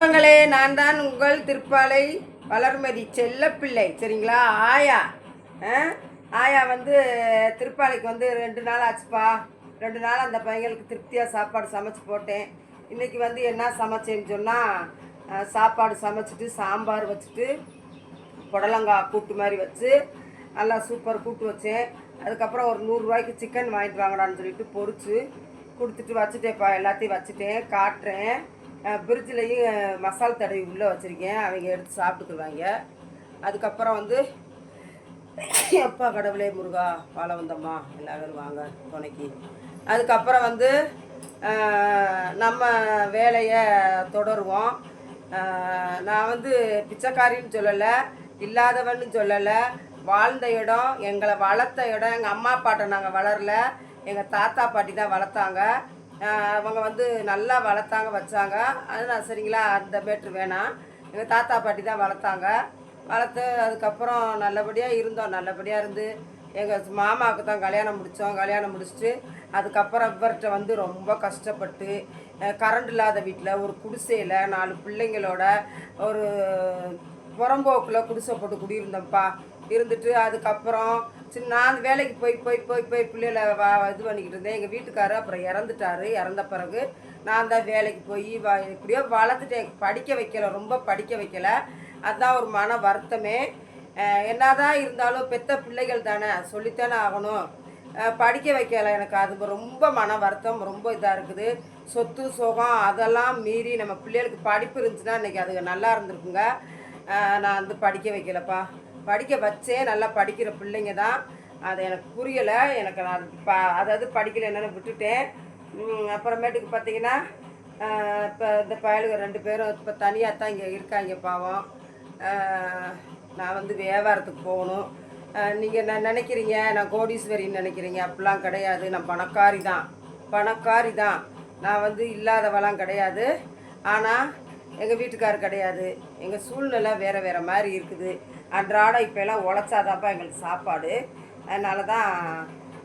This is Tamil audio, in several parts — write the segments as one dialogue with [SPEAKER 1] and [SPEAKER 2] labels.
[SPEAKER 1] மக்களே நான் தான் உங்கள் திருப்பாலை வளர்மதி செல்லப்பிள்ளை. சரிங்களா? ஆயா. ஆயா வந்து திருப்பாலைக்கு வந்து ரெண்டு நாள் ஆச்சுப்பா. ரெண்டு நாள் அந்த பையங்களுக்கு திருப்தியாக சாப்பாடு சமைச்சு போட்டேன். இன்றைக்கி வந்து என்ன சமைச்சேன்னு சொன்னால் சாப்பாடு சமைச்சிட்டு சாம்பார் வச்சுட்டு புடலங்காய் கூட்டு மாதிரி வச்சு நல்லா சூப்பர் கூட்டு வச்சேன். அதுக்கப்புறம் ஒரு நூறுரூவாய்க்கு சிக்கன் வாங்கிட்டு வாங்கடான்னு சொல்லிட்டு பொறிச்சு கொடுத்துட்டு வச்சுட்டேன்ப்பா. எல்லாத்தையும் வச்சுட்டேன் காட்டுறேன். பிரிட்ஜிலையும் மசால் தடவி உள்ளே வச்சுருக்கேன். அவங்க எடுத்து சாப்பிட்டுக்குவாங்க. அதுக்கப்புறம் வந்து எப்பா கடவுளே முருகா வாழ வந்தம்மா எல்லோரும் வாங்க துணைக்கு. அதுக்கப்புறம் வந்து நம்ம வேலையை தொடருவோம். நான் வந்து பிச்சைக்காரின்னு சொல்லலை இல்லாதவன்னு சொல்லலை. வாழ்ந்த இடம் எங்களை வளர்த்த இடம். எங்கள் அம்மா அப்பாட்ட நாங்கள் வளரல. எங்கள் தாத்தா பாட்டி தான் வளர்த்தாங்க. அவங்க வந்து நல்லா வளர்த்தாங்க வச்சாங்க. அதனால் சரிங்களா அந்த மேட்ரு வேணாம். எங்கள் தாத்தா பாட்டி தான் வளர்த்தாங்க. வளர்த்து அதுக்கப்புறம் நல்லபடியாக இருந்தோம். நல்லபடியாக இருந்து எங்கள் மாமாவுக்கு தான் கல்யாணம் முடித்தோம் கல்யாணம் முடிச்சுட்டு அதுக்கப்புறம் இவர்கிட்ட வந்து ரொம்ப கஷ்டப்பட்டு கரண்ட் இல்லாத வீட்டில் ஒரு குடிசையில் நாலு பிள்ளைங்களோட ஒரு புறம்போக்கில் குடிசை போட்டு குடியிருந்தோம்ப்பா. இருந்துட்டு அதுக்கப்புறம் சின்ன நான் வேலைக்கு போய் போய் போய் போய் பிள்ளைகளை வா இது பண்ணிக்கிட்டு இருந்தேன். எங்கள் வீட்டுக்காரர் அப்புறம் இறந்துட்டாரு. இறந்த பிறகு நான் தான் வேலைக்கு போய் வா எப்படியோ வளர்த்துட்டேன். படிக்க வைக்கல ரொம்ப படிக்க வைக்கல. அதுதான் ஒரு மன வருத்தமே. என்னதான் இருந்தாலும் பெத்த பிள்ளைகள் தானே சொல்லித்தானே ஆகணும். படிக்க வைக்கலை எனக்கு. அது ரொம்ப மன வருத்தம் ரொம்ப இதாக இருக்குது. சொத்து சுகம் அதெல்லாம் மீறி நம்ம பிள்ளைகளுக்கு படிப்பு இருந்துச்சுன்னா இன்றைக்கி அது நல்லா இருந்திருக்குங்க. நான் வந்து படிக்க வைக்கலப்பா. படிக்க வச்சேன் நல்லா படிக்கிற பிள்ளைங்க தான். அது எனக்கு புரியலை. எனக்கு நான் ப அதாவது படிக்கல என்னென்னு விட்டுட்டேன். அப்புறமேட்டுக்கு பார்த்தீங்கன்னா இப்போ இந்த பயலுக ரெண்டு பேரும் இப்போ தனியாக தான் இங்கே இருக்காங்க பாவம். நான் வந்து வியாபாரத்துக்கு போகணும். நீங்கள் நான் நினைக்கிறீங்க? நான் கோடீஸ்வரின்னு நினைக்கிறீங்க. அப்படிலாம் கிடையாது. நான் பணக்காரி தான். பணக்காரி தான். நான் வந்து இல்லாதவெல்லாம் கிடையாது. ஆனால் எங்கள் வீட்டுக்கார் கிடையாது. எங்கள் சூழ்நிலை வேறு வேறு மாதிரி இருக்குது. அன்றாடம் இப்போலாம் உழைச்சாதாப்பா எங்களுக்கு சாப்பாடு. அதனால தான்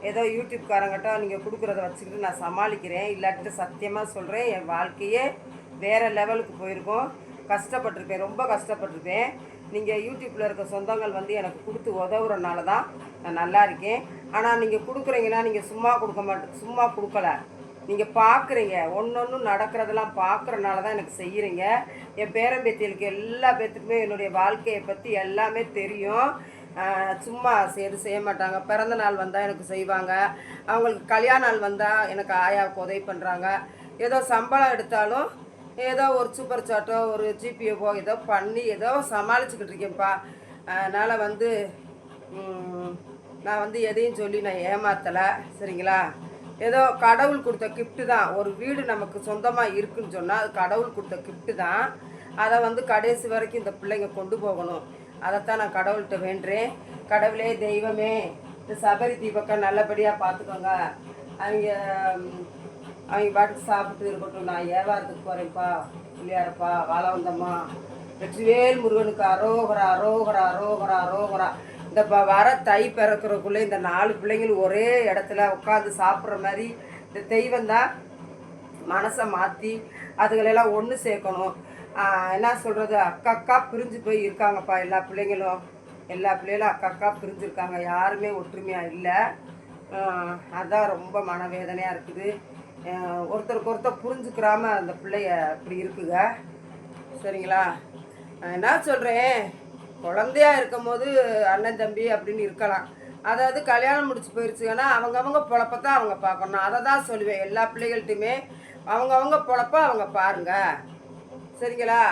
[SPEAKER 1] ஏதோ யூடியூப்காரங்கிட்ட நீங்கள் கொடுக்குறத வச்சுக்கிட்டு நான் சமாளிக்கிறேன். இல்லாட்டிட்டு சத்தியமாக சொல்கிறேன் என் வாழ்க்கையே வேறு லெவலுக்கு போயிருக்கோம். கஷ்டப்பட்டிருப்பேன் ரொம்ப கஷ்டப்பட்டிருப்பேன். நீங்கள் யூடியூப்பில் இருக்க சொந்தங்கள் வந்து எனக்கு கொடுத்து உதவுறனால தான் நான் நல்லா இருக்கேன். ஆனால் நீங்கள் கொடுக்குறீங்கன்னா நீங்கள் சும்மா கொடுக்க மாட்டேன் சும்மா கொடுக்கல. நீங்கள் பார்க்குறீங்க ஒன்று நடக்கிறதெல்லாம் பார்க்குறனால தான் எனக்கு செய்கிறீங்க என் பேரம்பேத்திகளுக்கு எல்லா பேத்துக்குமே என்னுடைய வாழ்க்கையை பற்றி எல்லாமே தெரியும். சும்மா சரி செய்ய மாட்டாங்க. பிறந்த நாள் வந்தால் எனக்கு செய்வாங்க. அவங்களுக்கு கல்யாண நாள் வந்தால் எனக்கு ஆயாவுக்கு உதவி பண்ணுறாங்க ஏதோ சம்பளம் எடுத்தாலும் ஏதோ ஒரு சூப்பர் சாட்டோ ஒரு ஜிபிஎஃபோ ஏதோ பண்ணி ஏதோ சமாளிச்சுக்கிட்டு இருக்கேன்ப்பா. அதனால் வந்து நான் வந்து எதையும் சொல்லி நான் ஏமாற்றலை சரிங்களா? ஏதோ கடவுள் கொடுத்த கிஃப்ட்டு தான். ஒரு வீடு நமக்கு சொந்தமாக இருக்குன்னு சொன்னால் அது கடவுள் கொடுத்த கிஃப்ட்டு தான். அதை வந்து கடைசி வரைக்கும் இந்த பிள்ளைங்க கொண்டு போகணும். அதைத்தான் நான் கடவுள்கிட்ட வேண்டேன் கடவுளே தெய்வமே இந்த சபரி தீபக்கை நல்லபடியாக பார்த்துக்கோங்க. அவங்க அவங்க பாட்டுக்கு சாப்பிட்டு இருக்கட்டும். நான் ஏவாரத்துக்கு போகிறேன்ப்பா பிள்ளையாரப்பா வாழ வந்தம்மா. வெற்றிவேல் முருகனுக்கு அரோகரா அரோகரா அரோகரா அரோகரா. இந்த ப வர தை பிறக்கிறக்குள்ளே இந்த நாலு பிள்ளைங்களும் ஒரே இடத்துல உட்காந்து சாப்பிட்ற மாதிரி இந்த தெய்வம் தான் மனசை மாற்றி அதுகளெல்லாம் ஒன்று சேர்க்கணும். என்ன சொல்கிறது அக்கா அக்கா பிரிஞ்சு போய் இருக்காங்கப்பா எல்லா பிள்ளைங்களும். எல்லா பிள்ளைகளும் அக்கா அக்கா பிரிஞ்சுருக்காங்க. யாருமே ஒற்றுமையாக இல்லை. அதுதான் ரொம்ப மனவேதனையாக இருக்குது. ஒருத்தருக்கு ஒருத்தர் புரிஞ்சுக்கிறாம அந்த பிள்ளைய இப்படி இருக்குங்க. சரிங்களா? என்ன சொல்கிறேன் குழந்தையா இருக்கும் போது அண்ணன் தம்பி அப்படின்னு இருக்கலாம். அதாவது கல்யாணம் முடிச்சு போயிருச்சுங்கன்னா அவங்கவங்க பொழப்பத்தான் அவங்க பார்க்கணும். அதை தான் சொல்லுவேன். எல்லா பிள்ளைகள்ட்டையுமே அவங்கவங்க பொழப்ப அவங்க பாருங்க. சரிங்களா?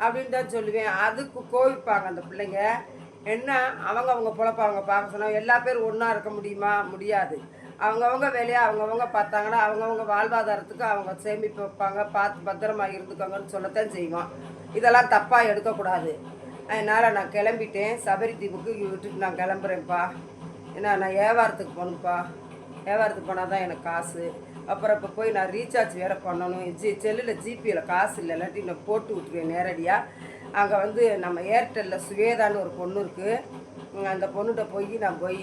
[SPEAKER 1] அப்படின்னு தான் சொல்லுவேன். அதுக்கு கோவிப்பாங்க அந்த பிள்ளைங்க. என்ன? அவங்க அவங்க பொழப்ப அவங்க பார்க்க சொன்னா எல்லா பேரும் ஒன்றா இருக்க முடியுமா? முடியாது. அவங்கவுங்க வேலையை அவங்கவங்க பார்த்தாங்கன்னா அவங்கவுங்க வாழ்வாதாரத்துக்கு அவங்க சேமிப்பு வைப்பாங்க. பார்த்து பத்திரமா இருந்துக்கோங்கன்னு சொல்லத்தான் செய்வோம். இதெல்லாம் தப்பாக எடுக்கக்கூடாது. அதனால் நான் கிளம்பிட்டேன். சபரி தீபுக்கு விட்டுட்டு நான் கிளம்புறேன்ப்பா. ஏன்னா நான் வியாபாரத்துக்கு போகணும்ப்பா. வியாபாரத்துக்கு போனால் தான் எனக்கு காசு. அப்புறம் இப்போ போய் நான் ரீசார்ஜ் வேறு பண்ணணும். ஜி செல்லில் ஜிபியில் காசு இல்லை. இல்லாட்டி நான் போட்டு விட்டுருவேன் நேரடியாக அங்கே வந்து நம்ம ஏர்டெல்லில் சுவேதான்னு ஒரு பொண்ணு இருக்குது அந்த பொண்ணுகிட்ட போய் நான் போய்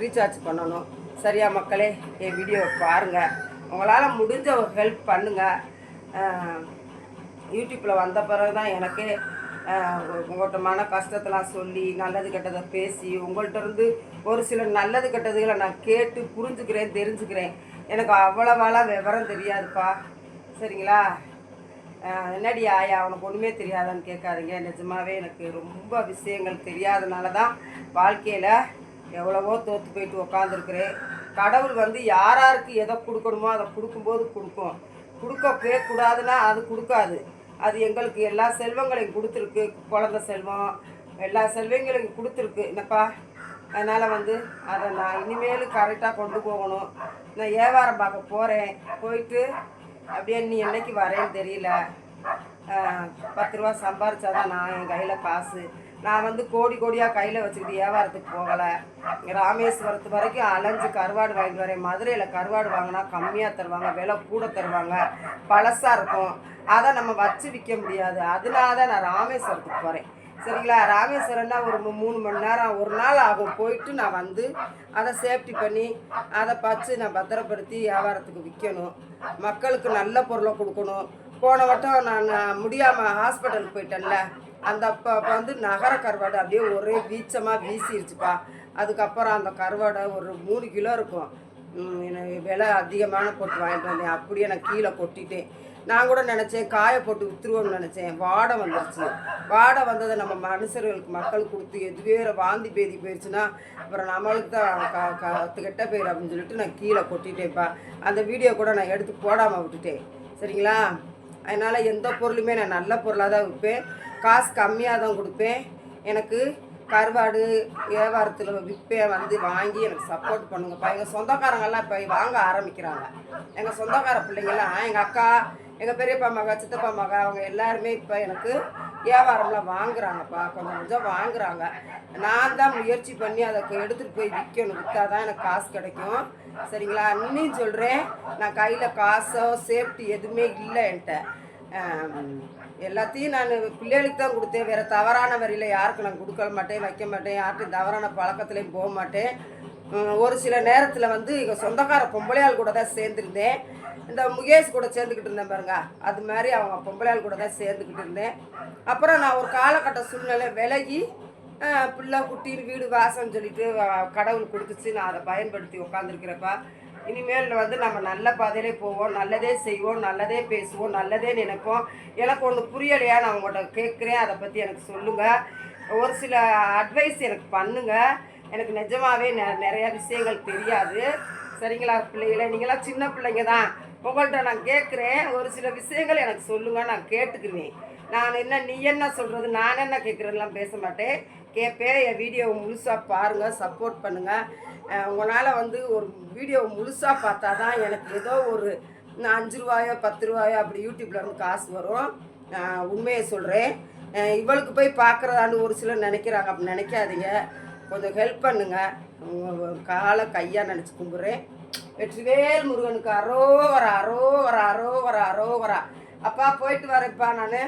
[SPEAKER 1] ரீசார்ஜ் பண்ணணும். சரியா மக்களே? என் வீடியோவை பாருங்கள் உங்களால் முடிஞ்ச ஒரு ஹெல்ப் பண்ணுங்கள் யூடியூப்பில் வந்த பிறகு தான் எனக்கே உங்கள்கிட்ட மன கஷ்டத்தெல்லாம் சொல்லி நல்லது கெட்டதை பேசி உங்கள்கிட்ட இருந்து ஒரு சில நல்லது கெட்டதுகளை நான் கேட்டு புரிஞ்சுக்கிறேன் தெரிஞ்சுக்கிறேன். எனக்கு அவ்வளவாலாம் விவரம் தெரியாதுப்பா. சரிங்களா? என்னடி ஆயா அவனுக்கு ஒன்றுமே தெரியாதான்னு கேட்காதீங்க. நிஜமாவே எனக்கு ரொம்ப விஷயங்கள் தெரியாதனால தான் வாழ்க்கையில் எவ்வளவோ தோற்று போயிட்டு உக்காந்துருக்குறேன். கடவுள் வந்து யார் யாருக்கு எதை கொடுக்கணுமோ அதை கொடுக்கும்போது கொடுக்கும். கொடுக்க கூடாதுன்னா அது கொடுக்காது. அது எங்களுக்கு எல்லா செல்வங்களையும் கொடுத்துருக்கு. குழந்த செல்வம் எல்லா செல்வங்களையும் கொடுத்துருக்கு. என்னப்பா? அதனால் வந்து அதை நான் இனிமேல் கரெக்டாக கொண்டு போகணும். நான் வியாபாரம் பார்க்க போகிறேன் போயிட்டு அப்படியே நீ என்னைக்கு வரேன்னு தெரியல. பத்து ரூபா சம்பாரிச்சாதான் நான் என் கையில் காசு. நான் வந்து கோடி கோடியாக கையில் வச்சுக்கிட்டு வியாபாரத்துக்கு போகலை. ராமேஸ்வரத்து வரைக்கும் அலைஞ்சு கருவாடு வாங்கிட்டு வரேன். மதுரையில் கருவாடு வாங்கினா கம்மியாக தருவாங்க விலை கூட தருவாங்க. பழசாக இருக்கும். அதை நம்ம வச்சு விற்க முடியாது. அதனால தான் நான் ராமேஸ்வரத்துக்கு போகிறேன் சரிங்களா? ராமேஸ்வரம்னா ஒரு மூணு மணி நேரம் ஒரு நாள் ஆகும். போயிட்டு நான் வந்து அதை சேஃப்டி பண்ணி அதை பச்சு நான் பத்திரப்படுத்தி வியாபாரத்துக்கு விற்கணும் மக்களுக்கு நல்ல பொருளை கொடுக்கணும். போன வட்டம் நான் முடியாமல் ஹாஸ்பிட்டலுக்கு போயிட்டேன்ல. அந்த அப்போ அப்போ வந்து நகர கருவாடு அப்படியே ஒரே வீச்சமாக வீசிருச்சுப்பா. அதுக்கப்புறம் அந்த கருவாடை ஒரு மூணு கிலோ இருக்கும். எனக்கு விலை அதிகமான போட்டு வாங்கிட்டு வந்தேன். அப்படியே நான் கீழே கொட்டிட்டேன் நான் கூட நினச்சேன் காய போட்டு விற்றுருவோம்னு நினச்சேன். வாடை வந்துருச்சு. வாடை வந்ததை நம்ம மனுஷர்களுக்கு மக்கள் கொடுத்து எதுவே வாந்தி பேதி போயிடுச்சுன்னா அப்புறம் நம்மளுக்கு தான் க க கெட்ட பேர் அப்படின்னு சொல்லிட்டு நான் கீழே கொட்டிட்டேன்ப்பா. அந்த வீடியோ கூட நான் எடுத்து போடாமல் விட்டுட்டேன். சரிங்களா? அதனால் எந்த பொருளுமே நான் நல்ல பொருளாக தான் விற்பேன். காசு கம்மியாக தான் கொடுப்பேன். எனக்கு கருவாடு வியாபாரத்தில் விற்பேன் வந்து வாங்கி எனக்கு சப்போர்ட் பண்ணுங்கப்பா எங்கள் சொந்தக்காரங்கெல்லாம் இப்போ வாங்க ஆரம்பிக்கிறாங்க. எங்கள் சொந்தக்கார பிள்ளைங்கெல்லாம் எங்கள் அக்கா எங்கள் பெரியப்பா மகா சித்தப்பா மகா அவங்க எல்லாருமே இப்போ எனக்கு வியாபாரம்லாம் வாங்குறாங்கப்பா. கொஞ்சம் கொஞ்சம் வாங்குறாங்க. நான் தான் முயற்சி பண்ணி அதை எடுத்துகிட்டு போய் விற்கணும் விற்றா தான் எனக்கு காசு கிடைக்கும். சரிங்களா? இன்னும் சொல்கிறேன் நான் கையில் காசோ சேஃப்டி எதுவுமே இல்லை என்கிட்ட. எல்லாத்தையும் நான் பிள்ளைகளுக்கு தான் கொடுத்தேன். வேறு தவறான வரியில் யாருக்கும் நான் கொடுக்க மாட்டேன் வைக்க மாட்டேன் யார்கிட்டையும் தவறான பழக்கத்துலேயும் போக மாட்டேன். ஒரு சில நேரத்தில் வந்து எங்கள் சொந்தக்கார பொம்பளையாள் கூட தான் சேர்ந்துருந்தேன். இந்த முகேஷ் கூட சேர்ந்துக்கிட்டு இருந்தேன் பாருங்க. அது மாதிரி அவங்க பொம்பளையாள் கூட தான் சேர்ந்துக்கிட்டு இருந்தேன். அப்புறம் நான் ஒரு காலகட்ட சூழ்நிலை விலகி பிள்ளை குட்டின்னு வீடு வாசம்னு சொல்லிட்டு கடவுள் கொடுத்துச்சு. நான் அதை பயன்படுத்தி உட்காந்துருக்கிறப்பா இனிமேல் வந்து நம்ம நல்ல பாதையிலே போவோம். நல்லதே செய்வோம். நல்லதே பேசுவோம். நல்லதே நினைப்போம். எனக்கு ஒன்று புரியலையா? நான் உங்கள்கிட்ட கேட்குறேன். அதை பற்றி எனக்கு சொல்லுங்கள் ஒரு சில அட்வைஸ் எனக்கு பண்ணுங்கள் எனக்கு நிஜமாகவே நெ- நிறையா விஷயங்கள் தெரியாது. சரிங்களா பிள்ளைகளே? நீங்களாம் சின்ன பிள்ளைங்க தான். உங்கள்கிட்ட நான் கேட்குறேன். ஒரு சில விஷயங்கள் எனக்கு சொல்லுங்கள் நான் கேட்டுக்குவேன் நான் என்ன நீ என்ன சொல்கிறது நான் என்ன கேட்குறதுலாம் பேச மாட்டேன். கேட்பேன் என் வீடியோவை முழுசாக பாருங்கள் சப்போர்ட் பண்ணுங்கள் உங்களால் வந்து ஒரு வீடியோவை முழுசாக பார்த்தா தான் எனக்கு ஏதோ ஒரு அஞ்சு ரூபாயோ பத்து ரூபாயோ அப்படி யூடியூப்பில் இருந்து காசு வரும். உண்மையை சொல்கிறேன் இவளுக்கு போய் பார்க்குறதான்னு ஒரு சிலர் நினைக்கிறாங்க. அப்படி நினைக்காதீங்க. கொஞ்சம் ஹெல்ப் பண்ணுங்கள் காலை கையாக நினச்சி கும்பிட்றேன். வெற்றிவேல் முருகனுக்கு அரோ வரா அரோ வர அரோ வரா அரோ வரா அப்பா போயிட்டு வரேன்ப்பா நான்.